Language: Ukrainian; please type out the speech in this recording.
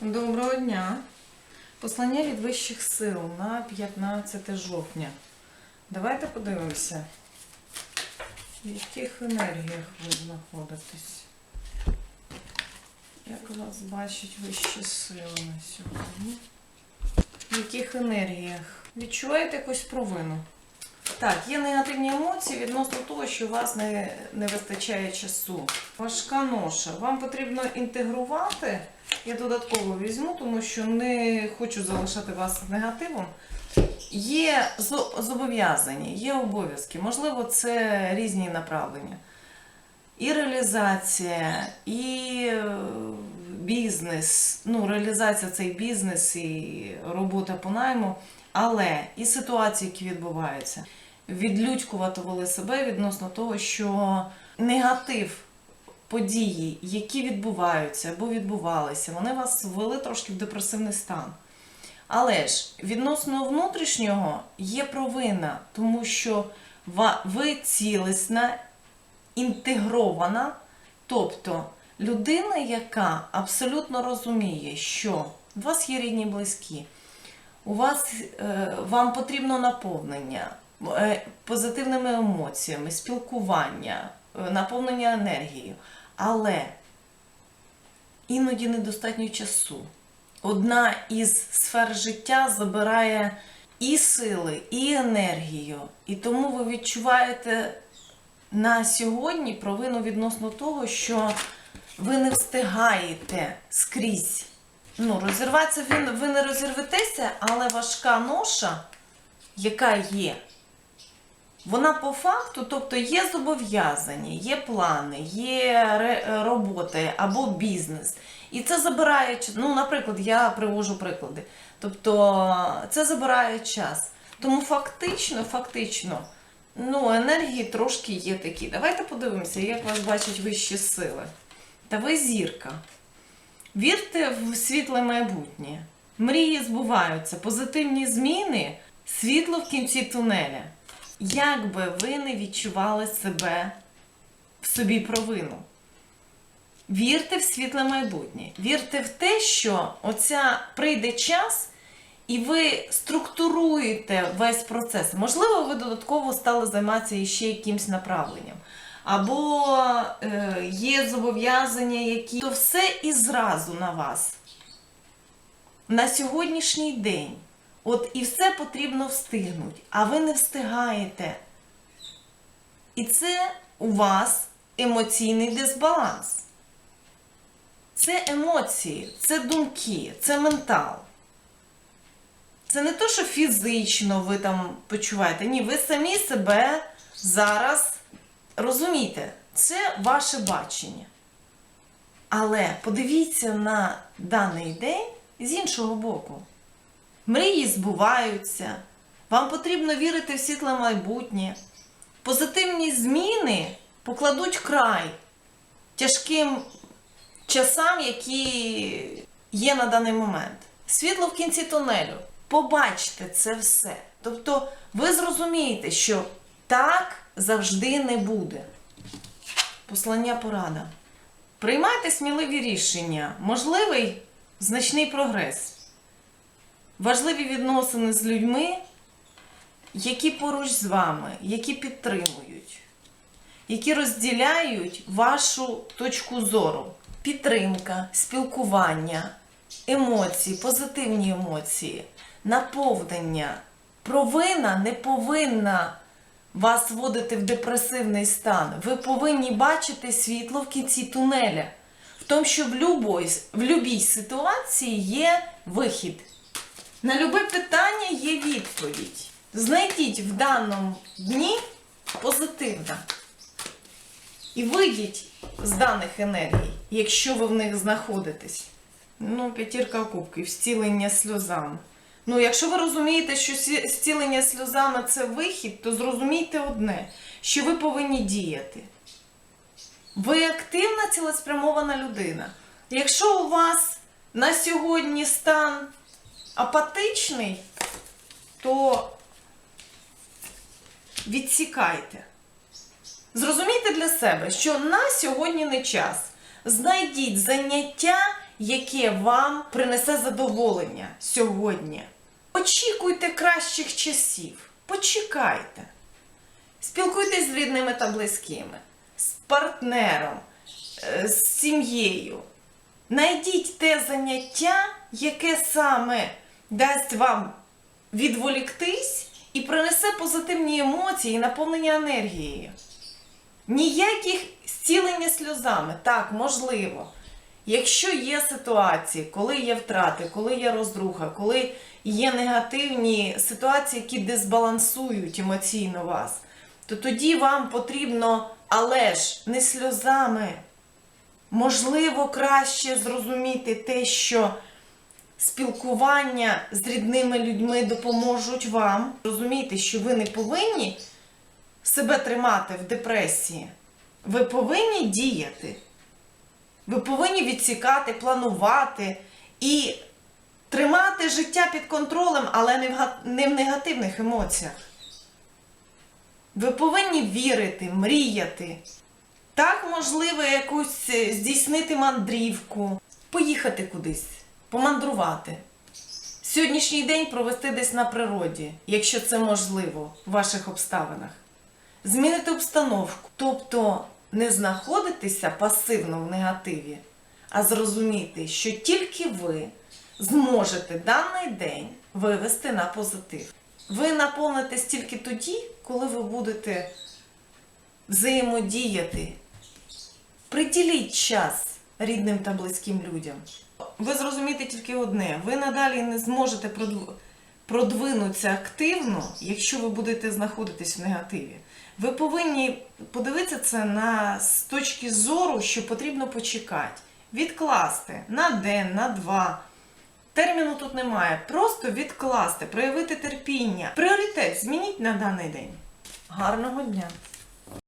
Доброго дня. Послання від вищих сил на 15 жовтня. Давайте подивимося, в яких енергіях ви знаходитесь. Як вас бачать вищі сили на сьогодні? В яких енергіях? Відчуваєте якусь провину? Так, є негативні емоції відносно того, що у вас не, не вистачає часу. Важка ноша. Вам потрібно інтегрувати. Я додатково візьму, тому що не хочу залишати вас негативом. Є зобов'язання, є обов'язки. Можливо, це різні направлення. І реалізація, і е, бізнес. Ну, реалізація це і бізнес, і робота по найму, але і ситуації, які відбуваються. Відлюдькувати себе відносно того, що негатив події, які відбуваються або відбувалися, вони вас ввели трошки в депресивний стан. Але ж відносно внутрішнього є провина, тому що ви цілісна, інтегрована, тобто людина, яка абсолютно розуміє, що у вас є рідні близькі, у вас е, вам потрібно наповнення е, позитивними емоціями, спілкування, е, наповнення енергією. Але іноді недостатньо часу. Одна із сфер життя забирає і сили, і енергію. І тому ви відчуваєте на сьогодні провину відносно того, що ви не встигаєте скрізь. Ну, розірватися ви, ви не розірветеся, але важка ноша, яка є, вона по факту, тобто є зобов'язання, є плани, є роботи або бізнес. І це забирає. Ну, наприклад, я привожу приклади. Тобто це забирає час. Тому фактично, фактично, ну, енергії трошки є такі. Давайте подивимося, як вас бачать вищі сили. Та ви зірка. Вірте в світле майбутнє. Мрії збуваються, позитивні зміни, світло в кінці тунеля. Як би ви не відчували себе в собі провину. Вірте в світле майбутнє. Вірте в те, що оця прийде час, і ви структуруєте весь процес. Можливо, ви додатково стали займатися іще якимсь направленням. Або е, є зобов'язання, які то все і зразу на вас. На сьогоднішній день. От і все потрібно встигнути, а ви не встигаєте. І це у вас емоційний дисбаланс. Це емоції, це думки, це ментал. Це не то, що фізично ви там почуваєте. Ні, ви самі себе зараз розумієте, це ваше бачення. Але подивіться на даний день з іншого боку. Мрії збуваються, вам потрібно вірити в світле майбутнє. Позитивні зміни покладуть край тяжким часам, які є на даний момент. Світло в кінці тунелю. Побачте це все. Тобто ви зрозумієте, що так завжди не буде. Послання порада. Приймайте сміливі рішення, можливий значний прогрес. Важливі відносини з людьми, які поруч з вами, які підтримують, які розділяють вашу точку зору. Підтримка, спілкування, емоції, позитивні емоції, наповнення. Провина не повинна вас вводити в депресивний стан. Ви повинні бачити світло в кінці тунеля. В тому, що в любой, в ситуації є вихід. На любе питання є відповідь. Знайдіть в даному дні позитивне. І вийдіть з даних енергій, якщо ви в них знаходитесь. Ну, п'ятірка кубків, зцілення сльозами. Ну, якщо ви розумієте, що зцілення сльозами це вихід, то зрозумійте одне, що ви повинні діяти. Ви активна, цілеспрямована людина. Якщо у вас на сьогодні стан апатичний, то відсікайте. Зрозумійте для себе, що на сьогодні не час. Знайдіть заняття, яке вам принесе задоволення сьогодні. Очікуйте кращих часів. Почекайте. Спілкуйтесь з рідними та близькими, з партнером, е, з сім'єю. Найдіть те заняття, яке саме дасть вам відволіктись і принесе позитивні емоції і наповнення енергією. Ніяких зцілення сльозами. Так, можливо. Якщо є ситуації, коли є втрати, коли є розруха, коли є негативні ситуації, які дисбалансують емоційно вас, то тоді вам потрібно, але ж не сльозами. Можливо, краще зрозуміти те, що спілкування з рідними людьми допоможуть вам розуміти, що ви не повинні себе тримати в депресії. Ви повинні діяти. Ви повинні відсікати, планувати і тримати життя під контролем, але не в, га- не в негативних емоціях. Ви повинні вірити, мріяти. Так, можливо, якусь е, здійснити мандрівку, поїхати кудись, помандрувати. Сьогоднішній день провести десь на природі, якщо це можливо в ваших обставинах. Змінити обстановку, тобто не знаходитися пасивно в негативі, а зрозуміти, що тільки ви зможете даний день вивести на позитив. Ви наповнитесь тільки тоді, коли ви будете взаємодіяти. Приділіть час рідним та близьким людям. Ви зрозумієте тільки одне: ви надалі не зможете продвинутися активно, якщо ви будете знаходитись в негативі. Ви повинні подивитися це на, з точки зору, що потрібно почекати, відкласти на день, на два. Терміну тут немає. Просто відкласти, проявити терпіння. Пріоритет змініть на даний день. Гарного дня!